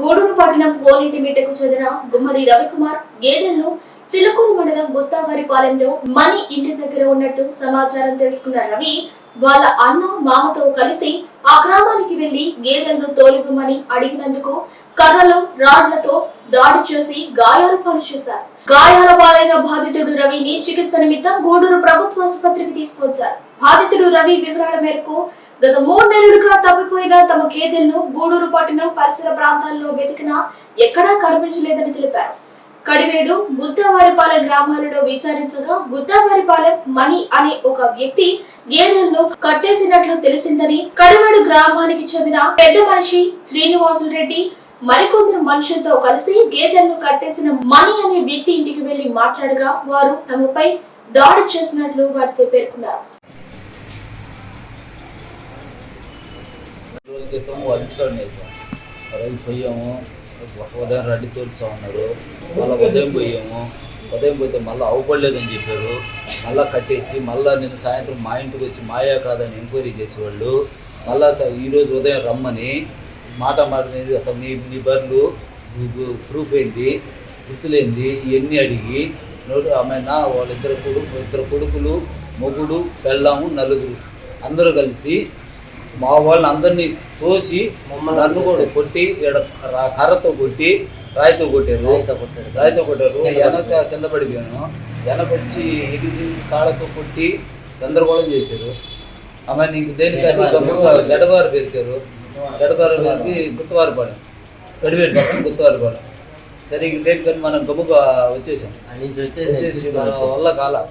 గూడూరు పట్టణం కోనిటిమిట్టకు చెందిన గుమ్మడి రవికుమార్ గేదెలను చిలుకూరు మండలం గుత్తావారిపాలెంలో మణి ఇంటి దగ్గర ఉన్నట్టు సమాచారం తెలుసుకున్న రవి వాళ్ళ అన్న మామతో కలిసి ఆ గ్రామానికి వెళ్ళి గేదెలను తోలిపమని అడిగినందుకు కర్రలు రాడ్లతో దాడి చేసి గాయాలు పాలు చేశారు. గాయాల పాలైన బాధితుడు రవిని చికిత్స నిమిత్తం గూడూరు ప్రభుత్వ ఆసుపత్రికి తీసుకొచ్చారు బాధితుడు రవి వివరాల మేరకు గత మూడు నెలలుగా తప్పిపోయిన తమ గేదెలను గూడూరు పట్టణం పరిసర ప్రాంతాల్లో వెతికినా ఎక్కడా కనిపించలేదని తెలిపారు. కడివేడు గుత్తవారిపాలెం గ్రామాలలో విచారించగా గుత్తవారిపాలెం మణి అనే ఒక వ్యక్తి గేదెలను కట్టేసినట్లు తెలిసిందని కడివేడు గ్రామానికి చెందిన పెద్ద మనిషి శ్రీనివాసులు రెడ్డి మరికొందరు మనుషులతో కలిసి గేదెలను కట్టేసిన మణి అనే వ్యక్తి ఇంటికి వెళ్ళి మాట్లాడగా వారు తమపై దాడి చేసినట్లు వారితో పేర్కొన్నారు. రోజుల క్రితం వాళ్ళ ఇంట్లో ఉండేది. సార్ పోయాము. ఉదయం రెడ్డి తోలుస్తా ఉన్నారు. మళ్ళీ ఉదయం పోయాము ఉదయం పోతే మళ్ళీ అవ్వపడలేదని చెప్పారు. మళ్ళీ కట్టేసి మళ్ళీ నేను సాయంత్రం మా ఇంటికి వచ్చి మాయా కాదని ఎంక్వైరీ చేసేవాళ్ళు. మళ్ళీ ఈరోజు ఉదయం రమ్మని. మాట మాటనేది అసలు మీ మీ బర్లు ప్రూఫ్ అయింది గుర్తులేంది ఇవన్నీ అడిగి నోటు ఆమె వాళ్ళిద్దరు కొడుకు ఇద్దరు కొడుకులు మొగుడు పెళ్ళాము నలుగురు అందరూ కలిసి మా వాళ్ళని అందరినీ తోసి నన్ను కూడా కొట్టి ఈడ రా- కర్రతో కొట్టి రాయితో కొట్టారు. రాయితో కొట్టారు. వెనక కింద పడిపోయాను. వెనకొచ్చి ఎగిసి కాళ్ళతో కొట్టి గందరగోళం చేశారు. ఆమె నీకు దేనికంటే గడవారు పెరికారు. గడవారు పెరిగి గుత్తవారిపాడు గడివేడు పక్కన గుత్తవారిపాడు సరే ఇంక దేనికని మనం గమ్ముగా వచ్చేసాం. వచ్చేసి. వచ్చేసి మన వల్ల కాల.